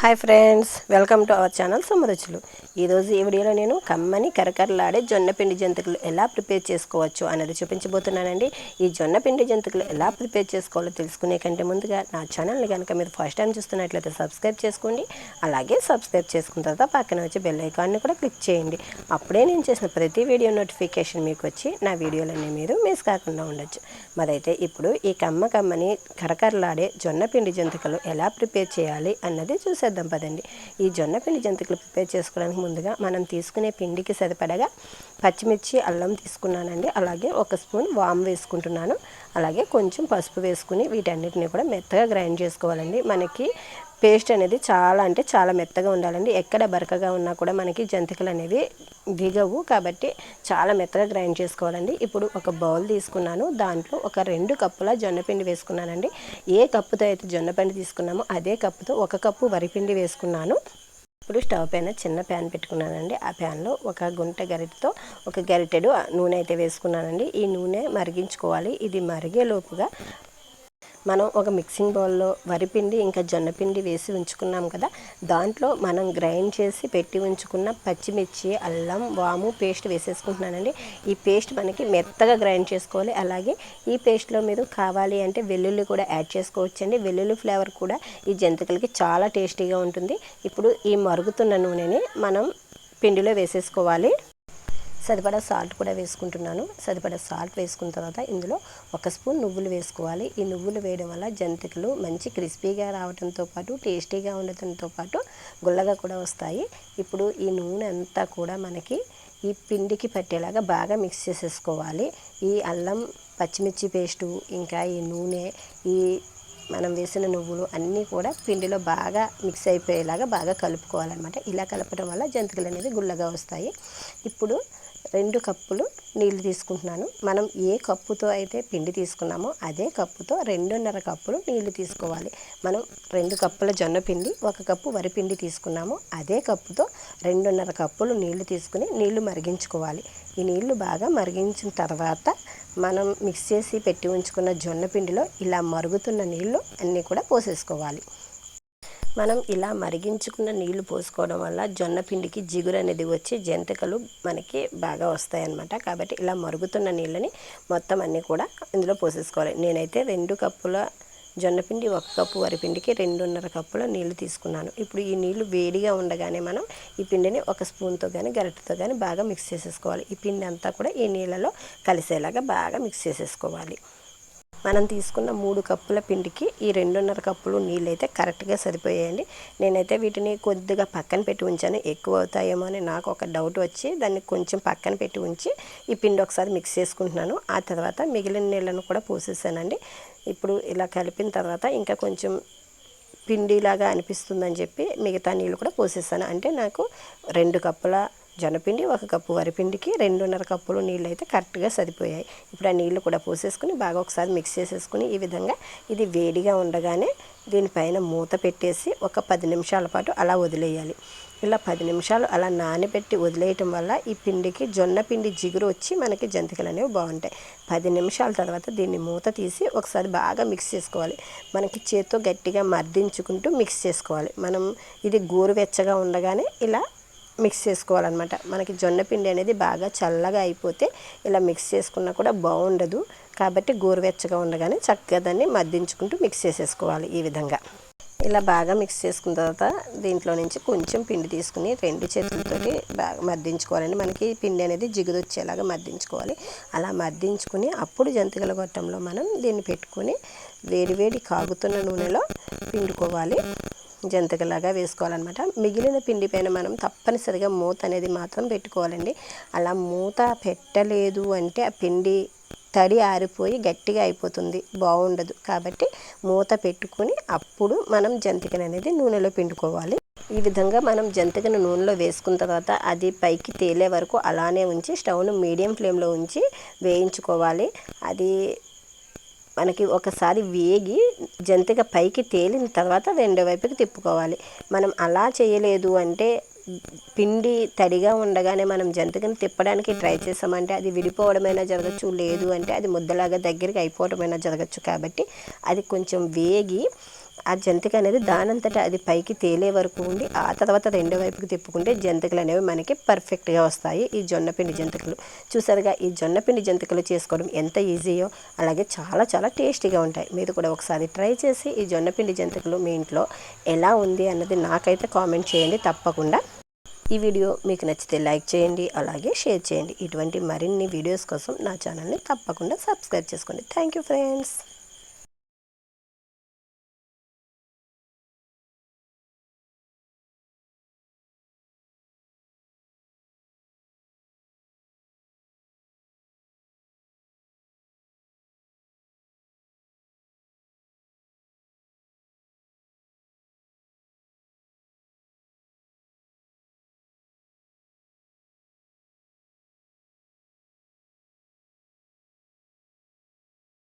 Hi friends welcome to our channel Samaruchulu. ఈరోజు ఈ వీడియోలో నేను కమ్మని కరకరలాడే జొన్న పిండి జంతికలు ఎలా ప్రిపేర్ చేసుకోవచ్చు అనేది చూపించబోతున్నానండి. ఈ జొన్న పిండి జంతికలు ఎలా ప్రిపేర్ చేసుకోవాలో తెలుసుకునే కంటే ముందుగా నా ఛానల్ని కనుక మీరు ఫస్ట్ టైం చూస్తున్నట్లయితే సబ్స్క్రైబ్ చేసుకోండి. అలాగే సబ్స్క్రైబ్ చేసుకున్న తర్వాత పక్కన వచ్చి బెల్ ఐకాన్ని కూడా క్లిక్ చేయండి. అప్పుడే నేను చేసిన ప్రతి వీడియో నోటిఫికేషన్ మీకు వచ్చి నా వీడియోలన్నీ మీరు మిస్ కాకుండా ఉండొచ్చు. మరైతే ఇప్పుడు ఈ కమ్మ కమ్మని కరకరలాడే జొన్న పిండి జంతికలు ఎలా ప్రిపేర్ చేయాలి అన్నది చూసేద్దాం పదండి. ఈ జొన్న పిండి జంతికలు ప్రిపేర్ చేసుకోవడానికి ముందుగా మనం తీసుకునే పిండికి సరిపడగా పచ్చిమిర్చి అల్లం తీసుకున్నానండి. అలాగే ఒక స్పూన్ వామ్ వేసుకుంటున్నాను. అలాగే కొంచెం పసుపు వేసుకుని వీటన్నిటిని కూడా మెత్తగా గ్రైండ్ చేసుకోవాలండి. మనకి పేస్ట్ అనేది చాలా అంటే చాలా మెత్తగా ఉండాలండి. ఎక్కడ బరకగా ఉన్నా కూడా మనకి జంతికలు అనేవి దిగవు కాబట్టి చాలా మెత్తగా గ్రైండ్ చేసుకోవాలండి. ఇప్పుడు ఒక బౌల్ తీసుకున్నాను. దాంట్లో ఒక రెండు కప్పుల జొన్నపిండి వేసుకున్నానండి. ఏ కప్పుతో అయితే జొన్నపిండి తీసుకున్నామో అదే కప్పుతో ఒక కప్పు వరిపిండి వేసుకున్నాను. ఇప్పుడు స్టవ్ పైన చిన్న ప్యాన్ పెట్టుకున్నానండి. ఆ ప్యాన్లో ఒక గుంట గరిటెతో ఒక గరిటెడు నూనె అయితే వేసుకున్నానండి. ఈ నూనె మరిగించుకోవాలి. ఇది మరిగే లోపుగా మనం ఒక మిక్సింగ్ బౌల్లో వరిపిండి ఇంకా జొన్నపిండి వేసి ఉంచుకున్నాం కదా. దాంట్లో మనం గ్రైండ్ చేసి పెట్టి ఉంచుకున్న పచ్చిమిర్చి అల్లం వాము పేస్ట్ వేసేసుకుంటున్నానండి. ఈ పేస్ట్ మనకి మెత్తగా గ్రైండ్ చేసుకోవాలి. అలాగే ఈ పేస్ట్లో మీరు కావాలి అంటే వెల్లుల్లి కూడా యాడ్ చేసుకోవచ్చండి. వెల్లుల్లి ఫ్లేవర్ కూడా ఈ జంతికలకి చాలా టేస్టీగా ఉంటుంది. ఇప్పుడు ఈ మరుగుతున్న నూనెని మనం పిండిలో వేసేసుకోవాలి. సరిపడా సాల్ట్ కూడా వేసుకుంటున్నాను. సరిపడా సాల్ట్ వేసుకున్న తర్వాత ఇందులో ఒక స్పూన్ నువ్వులు వేసుకోవాలి. ఈ నువ్వులు వేయడం వల్ల జంతికలు మంచి క్రిస్పీగా రావడంతో పాటు టేస్టీగా ఉండటంతో పాటు గుల్లగా కూడా వస్తాయి. ఇప్పుడు ఈ నూనె అంతా కూడా మనకి ఈ పిండికి పట్టేలాగా బాగా మిక్స్ చేసేసుకోవాలి. ఈ అల్లం పచ్చిమిర్చి పేస్టు ఇంకా ఈ నూనె ఈ మనం వేసిన నువ్వులు అన్నీ కూడా పిండిలో బాగా మిక్స్ అయిపోయేలాగా బాగా కలుపుకోవాలన్నమాట. ఇలా కలపడం వల్ల జంతికలు అనేవి గుల్లగా వస్తాయి. ఇప్పుడు రెండు కప్పులు నీళ్ళు తీసుకుంటున్నాను. మనం ఏ కప్పుతో అయితే పిండి తీసుకున్నామో అదే కప్పుతో రెండున్నర కప్పులు నీళ్ళు తీసుకోవాలి. మనం రెండు కప్పుల జొన్న పిండి ఒక కప్పు వరిపిండి తీసుకున్నాము. అదే కప్పుతో రెండున్నర కప్పులు నీళ్ళు తీసుకుని నీళ్ళు మరిగించుకోవాలి. ఈ నీళ్ళు బాగా మరిగించిన తర్వాత మనం మిక్స్ చేసి పెట్టి ఉంచుకున్న జొన్న పిండిలో ఇలా మరుగుతున్న నీళ్ళు అన్నీ కూడా పోసేసుకోవాలి. మనం ఇలా మరిగించుకున్న నీళ్ళు పోసుకోవడం వల్ల జొన్న పిండికి జిగురు అనేది వచ్చి జంతికలు మనకి బాగా వస్తాయన్నమాట. కాబట్టి ఇలా మరుగుతున్న నీళ్ళని మొత్తం అన్నీ కూడా ఇందులో పోసేసుకోవాలి. నేనైతే రెండు కప్పుల జొన్నపిండి ఒక కప్పు వరిపిండికి రెండున్నర కప్పుల నీళ్ళు తీసుకున్నాను. ఇప్పుడు ఈ నీళ్ళు వేడిగా ఉండగానే మనం ఈ పిండిని ఒక స్పూన్తో కానీ గరిటెతో కానీ బాగా మిక్స్ చేసేసుకోవాలి. ఈ పిండి అంతా కూడా ఈ నీళ్ళలో కలిసేలాగా బాగా మిక్స్ చేసేసుకోవాలి. మనం తీసుకున్న మూడు కప్పుల పిండికి ఈ రెండున్నర కప్పులు నీళ్ళు అయితే కరెక్ట్గా సరిపోయాయండి. నేనైతే వీటిని కొద్దిగా పక్కన పెట్టి ఉంచాను. ఎక్కువ అవుతాయేమో అని నాకు ఒక డౌట్ వచ్చి దాన్ని కొంచెం పక్కన పెట్టి ఉంచి ఈ పిండి ఒకసారి మిక్స్ చేసుకుంటున్నాను. ఆ తర్వాత మిగిలిన నీళ్ళను కూడా పోసేసానండి. ఇప్పుడు ఇలా కలిపిన తర్వాత ఇంకా కొంచెం పిండిలాగా అనిపిస్తుందని చెప్పి మిగతా నీళ్ళు కూడా పోసేసాను. అంటే నాకు రెండు కప్పుల జొన్నపిండి ఒక కప్పు వరిపిండికి రెండున్నర కప్పులు నీళ్ళు అయితే కరెక్ట్గా సరిపోయాయి. ఇప్పుడు ఆ నీళ్ళు కూడా పోసేసుకుని బాగా ఒకసారి మిక్స్ చేసేసుకుని ఈ విధంగా ఇది వేడిగా ఉండగానే దీనిపైన మూత పెట్టేసి ఒక పది నిమిషాల పాటు అలా వదిలేయాలి. ఇలా పది నిమిషాలు అలా నానబెట్టి వదిలేయటం వల్ల ఈ పిండికి జొన్న పిండి జిగురు వచ్చి మనకి జంతికలు అనేవి బాగుంటాయి. పది నిమిషాల తర్వాత దీన్ని మూత తీసి ఒకసారి బాగా మిక్స్ చేసుకోవాలి. మనకి చేత్తో గట్టిగా మర్దించుకుంటూ మిక్స్ చేసుకోవాలి. మనం ఇది గోరువెచ్చగా ఉండగానే ఇలా మిక్స్ చేసుకోవాలన్నమాట. మనకి జొన్న పిండి అనేది బాగా చల్లగా అయిపోతే ఇలా మిక్స్ చేసుకున్నా కూడా బాగుండదు. కాబట్టి గోరువెచ్చగా ఉండగానే చక్కగా దాన్ని మద్దించుకుంటూ మిక్స్ చేసేసుకోవాలి ఈ విధంగా. ఇలా బాగా మిక్స్ చేసుకున్న తర్వాత దీంట్లో నుంచి కొంచెం పిండి తీసుకుని రెండు చేతులతోటి బాగా మద్దించుకోవాలండి. మనకి పిండి అనేది జిగుదొచ్చేలాగా మద్దించుకోవాలి. అలా మద్దించుకుని అప్పుడు జంతికల గొట్టంలో మనం దీన్ని పెట్టుకొని వేడివేడి కాగుతున్న నూనెలో పిండుకోవాలి. జంతికలాగా వేసుకోవాలన్నమాట. మిగిలిన పిండి పైన మనం తప్పనిసరిగా మూత అనేది మాత్రం పెట్టుకోవాలండి. అలా మూత పెట్టలేదు అంటే ఆ పిండి తడి ఆరిపోయి గట్టిగా అయిపోతుంది. బాగుండదు. కాబట్టి మూత పెట్టుకుని అప్పుడు మనం జంతికను అనేది నూనెలో పిండుకోవాలి. ఈ విధంగా మనం జంతికను నూనెలో వేసుకున్న తర్వాత అది పైకి తేలే వరకు అలానే ఉంచి స్టవ్ను మీడియం ఫ్లేమ్లో ఉంచి వేయించుకోవాలి. అది మనకి ఒకసారి వేగి జంతిక పైకి తేలిన తర్వాత రెండో వైపుకి తిప్పుకోవాలి. మనం అలా చేయలేదు అంటే పిండి తడిగా ఉండగానే మనం జంతికను తిప్పడానికి ట్రై చేసామంటే అది విడిపోవడమైనా జరగచ్చు లేదు అంటే అది ముద్దలాగా దగ్గరికి అయిపోవడమైనా జరగచ్చు. కాబట్టి అది కొంచెం వేగి ఆ జంతిక అనేది దానంతటా అది పైకి తేలే వరకు ఉండి ఆ తర్వాత రెండో వైపుకి తిప్పుకుంటే జంతికలు అనేవి మనకి పర్ఫెక్ట్గా వస్తాయి. ఈ జొన్నపిండి జంతికలు చూసారుగా ఈ జొన్నపిండి జంతికలు చేసుకోవడం ఎంత ఈజీయో అలాగే చాలా చాలా టేస్టీగా ఉంటాయి. మీరు కూడా ఒకసారి ట్రై చేసి ఈ జొన్నపిండి జంతికలు మీ ఇంట్లో ఎలా ఉంది అన్నది నాకైతే కామెంట్ చేయండి తప్పకుండా. ఈ వీడియో మీకు నచ్చితే లైక్ చేయండి అలాగే షేర్ చేయండి. ఇటువంటి మరిన్ని వీడియోస్ కోసం నా ఛానల్ని తప్పకుండా సబ్స్క్రైబ్ చేసుకోండి. Thank you friends.